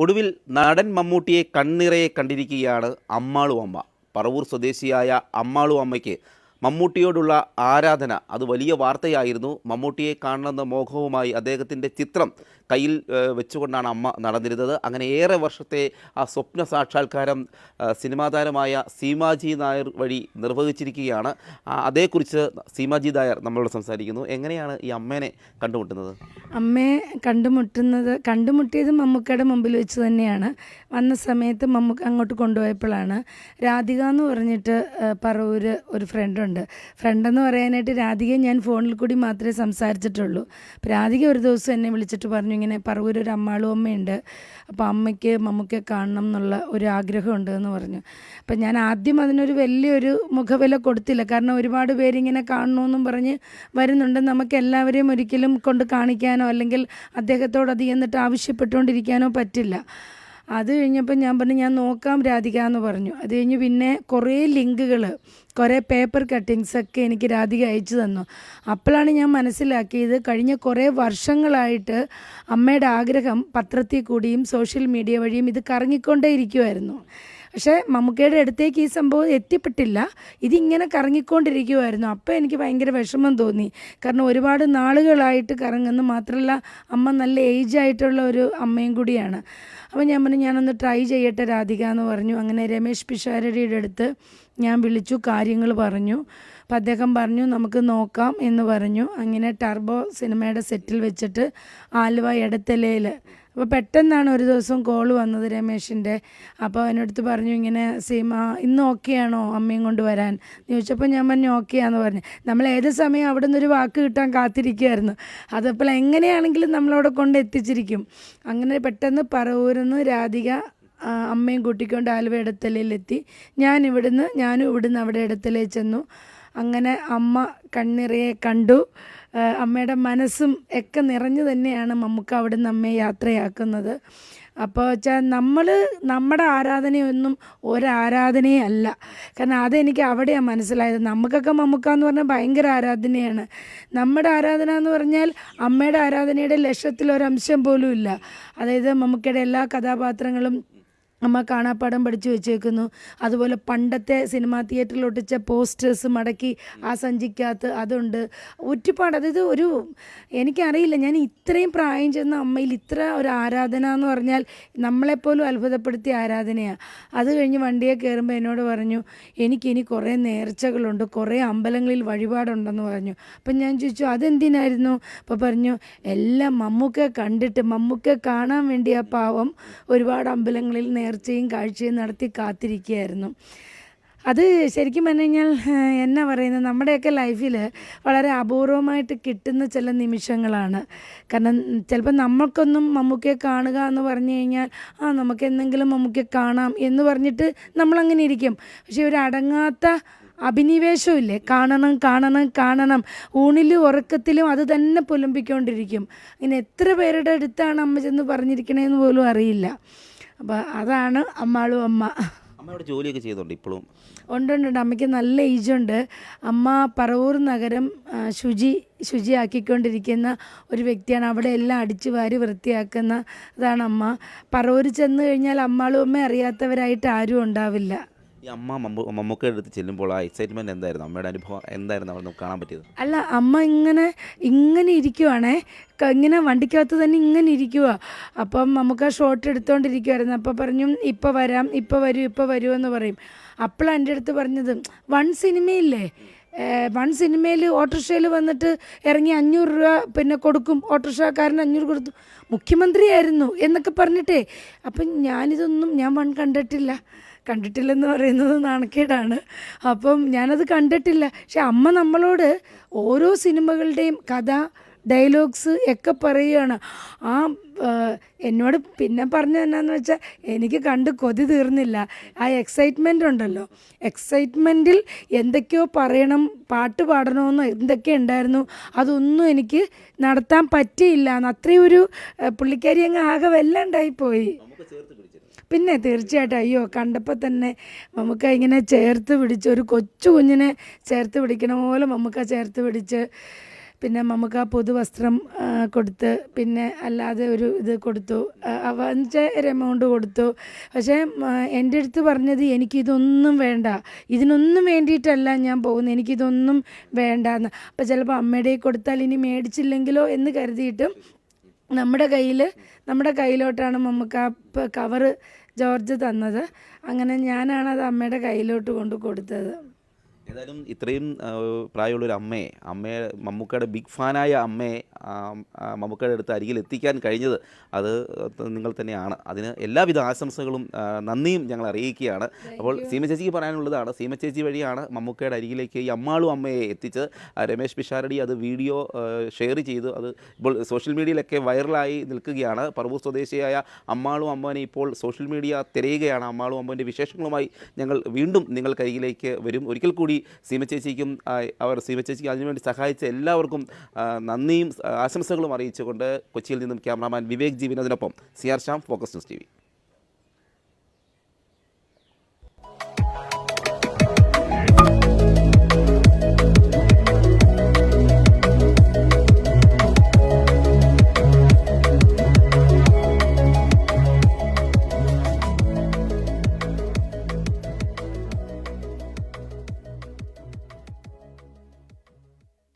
ഒടുവിൽ നടൻ മമ്മൂട്ടിയെ കണ്ണിറയെ കണ്ടിരിക്കുകയാണ് അമ്മാളു അമ്മ പറവൂർ സ്വദേശിയായ അമ്മാളു അമ്മയ്ക്ക് മമ്മൂട്ടിയോടുള്ള ആരാധന അത് വലിയ വാർത്തയായിരുന്നു. മമ്മൂട്ടിയെ കാണുന്ന മോഹവുമായി അദ്ദേഹത്തിന്റെ ചിത്രം കയ്യിൽ വെച്ചുകൊണ്ടാണ് അമ്മ നടന്നിരുന്നത്. അങ്ങനെ ഏറെ വർഷത്തെ ആ സ്വപ്ന സാക്ഷാത്കാരം സിനിമാതാരമായ സിനിമാ താരമായ സീമാജി നായർ വഴി നിർവഹിച്ചിരിക്കുകയാണ്. അതേക്കുറിച്ച് സീമാജി നായർ നമ്മളോട് സംസാരിക്കുന്നു. എങ്ങനെയാണ് ഈ അമ്മേനെ കണ്ടുമുട്ടുന്നത്? അമ്മയെ കണ്ടുമുട്ടുന്നത് കണ്ടുമുട്ടിയത് മമ്മൂക്കയുടെ മുമ്പിൽ വെച്ച് തന്നെയാണ്. വന്ന സമയത്ത് മമ്മൂക്ക അങ്ങോട്ട് കൊണ്ടുപോയപ്പോഴാണ് രാധിക എന്ന് പറഞ്ഞിട്ട് പറവൂര് ഒരു ഫ്രണ്ടുണ്ട് ഫ്രണ്ടെന്ന് പറയാനായിട്ട് രാധികയെ ഞാൻ ഫോണിൽ കൂടി മാത്രമേ സംസാരിച്ചിട്ടുള്ളൂ. അപ്പോൾ രാധിക ഒരു ദിവസം എന്നെ വിളിച്ചിട്ട് പറഞ്ഞു ഇങ്ങനെ പറവൂർ ഒരു അമ്മാളും അമ്മയുണ്ട്. അപ്പോൾ അമ്മയ്ക്ക് മമ്മൂക്കെ കാണണം എന്നുള്ള ഒരു ആഗ്രഹമുണ്ട് എന്ന് പറഞ്ഞു. അപ്പം ഞാൻ ആദ്യം അതിനൊരു വലിയൊരു മുഖവില കൊടുത്തില്ല. കാരണം ഒരുപാട് പേരിങ്ങനെ കാണണമെന്നും പറഞ്ഞ് വരുന്നുണ്ട്. നമുക്ക് എല്ലാവരെയും ഒരിക്കലും കൊണ്ട് കാണിക്കാനോ അല്ലെങ്കിൽ അദ്ദേഹത്തോട് അത് എന്നിട്ട് ആവശ്യപ്പെട്ടുകൊണ്ടിരിക്കാനോ പറ്റില്ല. അത് കഴിഞ്ഞപ്പോൾ ഞാൻ പറഞ്ഞു ഞാൻ നോക്കാം രാധിക എന്ന് പറഞ്ഞു. അത് കഴിഞ്ഞ് പിന്നെ കുറേ ലിങ്കുകൾ കുറേ പേപ്പർ കട്ടിങ്സ് ഒക്കെ എനിക്ക് രാധിക അയച്ചു തന്നു. അപ്പോഴാണ് ഞാൻ മനസ്സിലാക്കിയത് കഴിഞ്ഞ കുറേ വർഷങ്ങളായിട്ട് അമ്മയുടെ ആഗ്രഹം പത്രത്തിൽ കൂടിയും സോഷ്യൽ മീഡിയ വഴിയും ഇത് കറങ്ങിക്കൊണ്ടേ ഇരിക്കുമായിരുന്നു പക്ഷേ മമ്മൂക്കയുടെ അടുത്തേക്ക് ഈ സംഭവം എത്തിപ്പെട്ടില്ല. ഇതിങ്ങനെ കറങ്ങിക്കൊണ്ടിരിക്കുമായിരുന്നു അപ്പോൾ എനിക്ക് ഭയങ്കര വിഷമം തോന്നി. കാരണം ഒരുപാട് നാളുകളായിട്ട് കറങ്ങുന്നു മാത്രമല്ല അമ്മ നല്ല ഏജ് ആയിട്ടുള്ള ഒരു അമ്മയും കൂടിയാണ്. അപ്പോൾ ഞാൻ പറഞ്ഞു ഞാനൊന്ന് ട്രൈ ചെയ്യട്ടെ രാധിക എന്ന് പറഞ്ഞു. അങ്ങനെ രമേശ് പിഷാരടിയുടെ അടുത്ത് ഞാൻ വിളിച്ചു കാര്യങ്ങൾ പറഞ്ഞു. അപ്പം അദ്ദേഹം പറഞ്ഞു നമുക്ക് നോക്കാം എന്ന് പറഞ്ഞു. അങ്ങനെ ടർബോ സിനിമയുടെ സെറ്റിൽ വെച്ചിട്ട് ആലുവ എടത്തലയിൽ അപ്പോൾ പെട്ടെന്നാണ് ഒരു ദിവസം കോൾ വന്നത് രമേശിന്റെ അപ്പോൾ എന്നടുത്ത് പറഞ്ഞു ഇങ്ങനെ സീമ ഇന്ന് ഓക്കെ ആണോ അമ്മയും കൊണ്ട് വരാൻ? ചോദിച്ചപ്പോൾ ഞാൻ പറഞ്ഞു ഓക്കെയാന്ന് പറഞ്ഞു. നമ്മൾ ഏത് സമയം അവിടെ നിന്നൊരു വാക്ക് കിട്ടാൻ കാത്തിരിക്കുമായിരുന്നു അതപ്പോൾ എങ്ങനെയാണെങ്കിലും നമ്മളവിടെ കൊണ്ട് എത്തിച്ചിരിക്കും. അങ്ങനെ പെട്ടെന്ന് പറവൂരിന്ന് രാധിക അമ്മയും കൂട്ടിക്കൊണ്ട് ആലുവ ഇടത്തലയിലെത്തി ഞാൻ ഇവിടുന്ന് ഞാനും ഇവിടുന്ന് അവിടെ ഇടത്തലയിൽ ചെന്നു. അങ്ങനെ അമ്മ കണ്ണിറയെ കണ്ടു. അമ്മയുടെ മനസ്സും ഒക്കെ നിറഞ്ഞു തന്നെയാണ് നമുക്ക് അവിടുന്ന് അമ്മയെ യാത്രയാക്കുന്നത്. അപ്പോൾ വെച്ചാൽ നമ്മൾ നമ്മുടെ ആരാധനയൊന്നും ഒരാരാധനയേ അല്ല. കാരണം അതെനിക്ക് അവിടെയാണ് മനസ്സിലായത്. നമുക്കൊക്കെ മമ്മുക്ക എന്ന് പറഞ്ഞാൽ ഭയങ്കര ആരാധനയാണ്. നമ്മുടെ ആരാധന എന്ന് പറഞ്ഞാൽ അമ്മയുടെ ആരാധനയുടെ ലക്ഷത്തിലൊരംശം പോലും ഇല്ല. അതായത് മമ്മൂക്കയുടെ എല്ലാ കഥാപാത്രങ്ങളും അമ്മ കാണാപ്പാടം പഠിച്ചു വെച്ചേക്കുന്നു. അതുപോലെ പണ്ടത്തെ സിനിമാ തിയേറ്ററിൽ ഒട്ടിച്ച പോസ്റ്റേഴ്സ് മടക്കി ആ സഞ്ചിക്കകത്ത് അതുണ്ട്. ഒരുപാട് അതായത് ഒരു എനിക്കറിയില്ല ഞാൻ ഇത്രയും പ്രായം ചെന്ന അമ്മയിൽ ഇത്ര ഒരു ആരാധന എന്ന് പറഞ്ഞാൽ നമ്മളെപ്പോലും അത്ഭുതപ്പെടുത്തിയ ആരാധനയാണ് അത് കഴിഞ്ഞ് വണ്ടിയെ കയറുമ്പോൾ എന്നോട് പറഞ്ഞു എനിക്കിനി കുറേ നേർച്ചകളുണ്ട് കുറേ അമ്പലങ്ങളിൽ വഴിപാടുണ്ടെന്ന് പറഞ്ഞു. അപ്പം ഞാൻ ചോദിച്ചു അതെന്തിനായിരുന്നു? അപ്പോൾ പറഞ്ഞു എല്ലാം മമ്മൂക്കെ കണ്ടിട്ട് മമ്മൂക്കെ കാണാൻ വേണ്ടി ആ പാവം. ഒരുപാട് അമ്പലങ്ങളിൽ നേർച്ചയും കാഴ്ചയും നടത്തി കാത്തിരിക്കുകയായിരുന്നു. അത് ശരിക്കും പറഞ്ഞു കഴിഞ്ഞാൽ എന്നാ പറയുന്നത്? നമ്മുടെയൊക്കെ ലൈഫിൽ വളരെ അപൂർവമായിട്ട് കിട്ടുന്ന ചില നിമിഷങ്ങളാണ്. കാരണം ചിലപ്പോൾ നമ്മൾക്കൊന്നും മമ്മൂക്കയെ കാണുക എന്ന് പറഞ്ഞു കഴിഞ്ഞാൽ ആ നമുക്ക് എന്തെങ്കിലും മമ്മൂക്കയെ കാണാം എന്ന് പറഞ്ഞിട്ട് നമ്മളങ്ങനെ ഇരിക്കും. പക്ഷേ ഒരു അടങ്ങാത്ത അഭിനിവേശമില്ലേ കാണണം കാണണം കാണണം. ഊണിലും ഉറക്കത്തിലും അത് തന്നെ പുലമ്പിക്കൊണ്ടിരിക്കും. ഇങ്ങനെ എത്ര പേരുടെ അടുത്താണ് അമ്മ ചെന്ന് പറഞ്ഞിരിക്കണേന്ന് പോലും അറിയില്ല. അപ്പോൾ അതാണ് അമ്മാളും അമ്മ. അമ്മയുടെ ജോലിയൊക്കെ ചെയ്തുണ്ട് ഇപ്പോഴും ഉണ്ട് ഉണ്ട്. അമ്മയ്ക്ക് നല്ല ഏജുണ്ട് അമ്മ പറവൂർ നഗരം ശുചി ശുചിയാക്കിക്കൊണ്ടിരിക്കുന്ന ഒരു വ്യക്തിയാണ്. അവിടെ എല്ലാം അടിച്ചു വാരി വൃത്തിയാക്കുന്ന അതാണ് അമ്മ. പറവൂർ ചെന്ന് കഴിഞ്ഞാൽ അമ്മാളും അമ്മ അറിയാത്തവരായിട്ട് ആരും ഉണ്ടാവില്ല. ഈ അമ്മ മമ്മൂക്ക അടുത്ത് ചെല്ലുമ്പോൾ ആ എക്സൈറ്റ്മെന്റ് എന്തായിരുന്നു? അമ്മയുടെ അനുഭവം എന്തായിരുന്നു? അവിടെ നമുക്ക് കാണാൻ പറ്റിയത്. അല്ല അമ്മ ഇങ്ങനെ ഇങ്ങനെ ഇരിക്കുവാണേ. ഇങ്ങനെ വണ്ടിക്കകത്ത് തന്നെ ഇങ്ങനെ ഇരിക്കുക അപ്പം നമുക്ക് ആ ഷോട്ട് എടുത്തുകൊണ്ടിരിക്കുമായിരുന്നു അപ്പോൾ പറഞ്ഞു ഇപ്പോൾ വരാം ഇപ്പോൾ വരൂ ഇപ്പോൾ വരൂ എന്ന് പറയും. അപ്പോഴാണ് എന്റെ അടുത്ത് പറഞ്ഞത് വൺ സിനിമയില്ലേ? വൺ സിനിമയിൽ ഓട്ടോറിക്ഷയിൽ വന്നിട്ട് ഇറങ്ങി അഞ്ഞൂറ് രൂപ പിന്നെ കൊടുക്കും. ഓട്ടോറിക്ഷക്കാരന് അഞ്ഞൂറ് കൊടുത്തു. മുഖ്യമന്ത്രിയായിരുന്നു എന്നൊക്കെ പറഞ്ഞിട്ടേ. അപ്പം ഞാനിതൊന്നും ഞാൻ വൺ കണ്ടിട്ടില്ല. കണ്ടിട്ടില്ലെന്ന് പറയുന്നത് നാണക്കേടാണ്. അപ്പം ഞാനത് കണ്ടിട്ടില്ല. പക്ഷെ അമ്മ നമ്മളോട് ഓരോ സിനിമകളുടെയും കഥ ഡയലോഗ്സ് ഒക്കെ പറയുകയാണ്. ആ എന്നോട് പിന്നെ പറഞ്ഞു എന്നാന്ന് വെച്ചാൽ എനിക്ക് കണ്ട് കൊതി തീർന്നില്ല. ആ എക്സൈറ്റ്മെന്റ് ഉണ്ടല്ലോ. എക്സൈറ്റ്മെന്റിൽ എന്തൊക്കെയോ പറയണം പാട്ട് പാടണമെന്നോ എന്തൊക്കെ ഉണ്ടായിരുന്നു അതൊന്നും എനിക്ക് നടത്താൻ പറ്റിയില്ല. അത്രയും ഒരു പുള്ളിക്കാരി അങ്ങ് ആകെ വല്ലാണ്ടായിപ്പോയി പിന്നെ തീർച്ചയായിട്ടും അയ്യോ കണ്ടപ്പോൾ തന്നെ നമുക്ക് ഇങ്ങനെ ചേർത്ത് പിടിച്ച് ഒരു കൊച്ചു കുഞ്ഞിനെ ചേർത്ത് പിടിക്കണ പോലെ നമുക്ക് ചേർത്ത് പിടിച്ച് പിന്നെ നമുക്ക് ആ പുതുവസ്ത്രം കൊടുത്ത് പിന്നെ അല്ലാതെ ഒരു ഇത് കൊടുത്തു അവന്റെ ഒരു എമൗണ്ട് കൊടുത്തു. പക്ഷേ എന്റെ അടുത്ത് പറഞ്ഞത് എനിക്കിതൊന്നും വേണ്ട. ഇതിനൊന്നും വേണ്ടിയിട്ടല്ല ഞാൻ പോകുന്നത്. എനിക്കിതൊന്നും വേണ്ട എന്ന് അപ്പോൾ ചിലപ്പോൾ അമ്മയുടെ കൊടുത്താൽ ഇനി മേടിച്ചില്ലെങ്കിലോ എന്ന് കരുതിയിട്ട് നമ്മുടെ കയ്യിൽ നമ്മുടെ കയ്യിലോട്ടാണ് നമുക്ക് ആ കവറ് ജോർജ് തന്നത്. അങ്ങനെ ഞാനാണ് അത് അമ്മയുടെ കയ്യിലോട്ട് കൊണ്ട് കൊടുത്തത്. ഏതായാലും ഇത്രയും പ്രായമുള്ളൊരു അമ്മയെ അമ്മയെ മമ്മൂക്കയുടെ ബിഗ് ഫാനായ അമ്മയെ മമ്മൂക്കയുടെ അടുത്ത് അരികിൽ എത്തിക്കാൻ കഴിഞ്ഞത് അത് നിങ്ങൾ തന്നെയാണ്. അതിന് എല്ലാവിധ ആശംസകളും നന്ദിയും ഞങ്ങൾ അറിയിക്കുകയാണ്. അപ്പോൾ സീമ ചേച്ചിക്ക് പറയാനുള്ളതാണ് സീമ ചേച്ചി വഴിയാണ് മമ്മൂക്കയുടെ അരികിലേക്ക് ഈ അമ്മാളും അമ്മയെ എത്തിച്ച് രമേശ് പിഷാരടി അത് വീഡിയോ ഷെയർ ചെയ്തു. അത് ഇപ്പോൾ സോഷ്യൽ മീഡിയയിലൊക്കെ വൈറലായി നിൽക്കുകയാണ്. പറവൂർ സ്വദേശിയായ അമ്മാളും അമ്മനെ ഇപ്പോൾ സോഷ്യൽ മീഡിയ തിരയുകയാണ്. അമ്മാളും അമ്മന്റെ വിശേഷങ്ങളുമായി ഞങ്ങൾ വീണ്ടും നിങ്ങൾക്കരികിലേക്ക് വരും. ഒരിക്കൽ കൂടി സീമ ചേച്ചിക്കും അവർ സീമ ചേച്ചിക്ക് അതിനുവേണ്ടി സഹായിച്ച എല്ലാവർക്കും നന്ദിയും ആശംസകളും അറിയിച്ചുകൊണ്ട് കൊച്ചിയിൽ നിന്നും cameraman Vivek ജീവനതിനൊപ്പം C R Shyam focus news T